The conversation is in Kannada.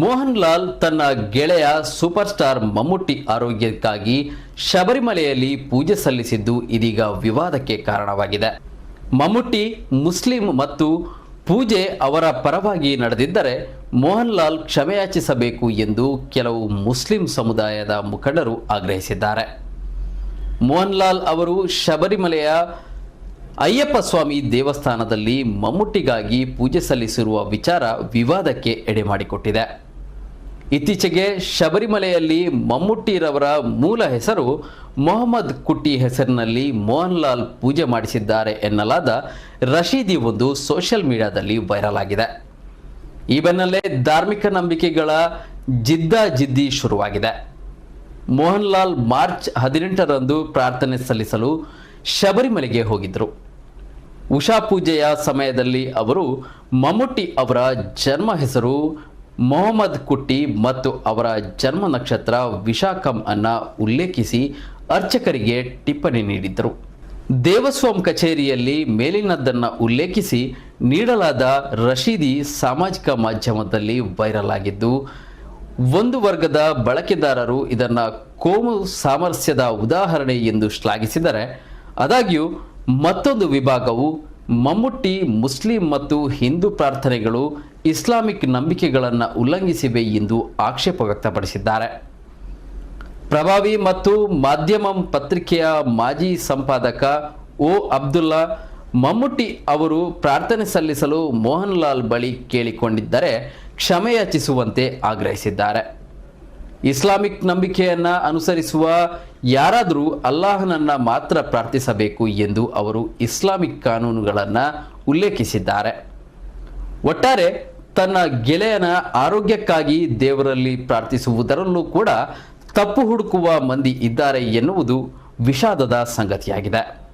ಮೋಹನ್ ಲಾಲ್ ತನ್ನ ಗೆಳೆಯ ಸೂಪರ್ ಸ್ಟಾರ್ ಮಮ್ಮುಟ್ಟಿ ಆರೋಗ್ಯಕ್ಕಾಗಿ ಶಬರಿಮಲೆಯಲ್ಲಿ ಪೂಜೆ ಸಲ್ಲಿಸಿದ್ದು ಇದೀಗ ವಿವಾದಕ್ಕೆ ಕಾರಣವಾಗಿದೆ. ಮಮ್ಮುಟ್ಟಿ ಮುಸ್ಲಿಂ ಮತ್ತು ಪೂಜೆ ಅವರ ಪರವಾಗಿ ನಡೆದಿದ್ದರೆ ಮೋಹನ್ ಲಾಲ್ ಕ್ಷಮೆಯಾಚಿಸಬೇಕು ಎಂದು ಕೆಲವು ಮುಸ್ಲಿಂ ಸಮುದಾಯದ ಮುಖಂಡರು ಆಗ್ರಹಿಸಿದ್ದಾರೆ. ಮೋಹನ್ ಲಾಲ್ ಅವರು ಶಬರಿಮಲೆಯ ಅಯ್ಯಪ್ಪ ಸ್ವಾಮಿ ದೇವಸ್ಥಾನದಲ್ಲಿ ಮಮ್ಮುಟ್ಟಿಗಾಗಿ ಪೂಜೆ ಸಲ್ಲಿಸಿರುವ ವಿಚಾರ ವಿವಾದಕ್ಕೆ ಎಡೆಮಾಡಿಕೊಟ್ಟಿದೆ. ಇತ್ತೀಚೆಗೆ ಶಬರಿಮಲೆಯಲ್ಲಿ ಮಮ್ಮುಟ್ಟಿರವರ ಮೂಲ ಹೆಸರು ಮೊಹಮ್ಮದ್ ಕುಟ್ಟಿ ಹೆಸರಿನಲ್ಲಿ ಮೋಹನ್ ಲಾಲ್ ಪೂಜೆ ಮಾಡಿಸಿದ್ದಾರೆ ಎನ್ನಲಾದ ರಶೀದಿ ಒಂದು ಸೋಷಿಯಲ್ ಮೀಡಿಯಾದಲ್ಲಿ ವೈರಲ್ ಆಗಿದೆ. ಈ ಬೆನ್ನಲ್ಲೇ ಧಾರ್ಮಿಕ ನಂಬಿಕೆಗಳ ಜಿದ್ದಾಜಿದ್ದಿ ಶುರುವಾಗಿದೆ. ಮೋಹನ್ ಲಾಲ್ ಮಾರ್ಚ್ ಹದಿನೆಂಟರಂದು ಪ್ರಾರ್ಥನೆ ಸಲ್ಲಿಸಲು ಶಬರಿಮಲೆಗೆ ಹೋಗಿದ್ದರು. ಉಷಾ ಪೂಜೆಯ ಸಮಯದಲ್ಲಿ ಅವರು ಮಮ್ಮುಟ್ಟಿ ಅವರ ಜನ್ಮ ಹೆಸರು ಮೊಹಮ್ಮದ್ ಕುಟ್ಟಿ ಮತ್ತು ಅವರ ಜನ್ಮ ನಕ್ಷತ್ರ ವಿಶಾಖಂ ಅನ್ನು ಉಲ್ಲೇಖಿಸಿ ಅರ್ಚಕರಿಗೆ ಟಿಪ್ಪಣಿ ನೀಡಿದ್ದರು. ದೇವಸ್ವಂ ಕಚೇರಿಯಲ್ಲಿ ಮೇಲಿನದ್ದನ್ನು ಉಲ್ಲೇಖಿಸಿ ನೀಡಲಾದ ರಶೀದಿ ಸಾಮಾಜಿಕ ಮಾಧ್ಯಮದಲ್ಲಿ ವೈರಲ್ ಆಗಿದ್ದು, ಒಂದು ವರ್ಗದ ಬಳಕೆದಾರರು ಇದನ್ನು ಕೋಮು ಸಾಮರಸ್ಯದ ಉದಾಹರಣೆ ಎಂದು ಶ್ಲಾಘಿಸಿದರೆ, ಆದಾಗ್ಯೂ ಮತ್ತೊಂದು ವಿಭಾಗವು ಮಮ್ಮುಟ್ಟಿ ಮುಸ್ಲಿಂ ಮತ್ತು ಹಿಂದೂ ಪ್ರಾರ್ಥನೆಗಳು ಇಸ್ಲಾಮಿಕ್ ನಂಬಿಕೆಗಳನ್ನು ಉಲ್ಲಂಘಿಸಿವೆ ಎಂದು ಆಕ್ಷೇಪ ವ್ಯಕ್ತಪಡಿಸಿದ್ದಾರೆ. ಪ್ರಭಾವಿ ಮತ್ತು ಮಾಧ್ಯಮಂ ಪತ್ರಿಕೆಯ ಮಾಜಿ ಸಂಪಾದಕ ಓ ಅಬ್ದುಲ್ಲಾ ಮಮ್ಮುಟ್ಟಿ ಅವರು ಪ್ರಾರ್ಥನೆ ಸಲ್ಲಿಸಲು ಮೋಹನ್ಲಾಲ್ ಬಳಿ ಕೇಳಿಕೊಂಡಿದ್ದರೆ ಕ್ಷಮೆಯಾಚಿಸುವಂತೆ ಆಗ್ರಹಿಸಿದ್ದಾರೆ. ಇಸ್ಲಾಮಿಕ್ ನಂಬಿಕೆಯನ್ನ ಅನುಸರಿಸುವ ಯಾರಾದರೂ ಅಲ್ಲಾಹನನ್ನ ಮಾತ್ರ ಪ್ರಾರ್ಥಿಸಬೇಕು ಎಂದು ಅವರು ಇಸ್ಲಾಮಿಕ್ ಕಾನೂನುಗಳನ್ನು ಉಲ್ಲೇಖಿಸಿದ್ದಾರೆ. ಒಟ್ಟಾರೆ ತನ್ನ ಗೆಳೆಯನ ಆರೋಗ್ಯಕ್ಕಾಗಿ ದೇವರಲ್ಲಿ ಪ್ರಾರ್ಥಿಸುವುದರಲ್ಲೂ ಕೂಡ ತಪ್ಪು ಹುಡುಕುವ ಮಂದಿ ಇದ್ದಾರೆ ಎನ್ನುವುದು ವಿಷಾದದ ಸಂಗತಿಯಾಗಿದೆ.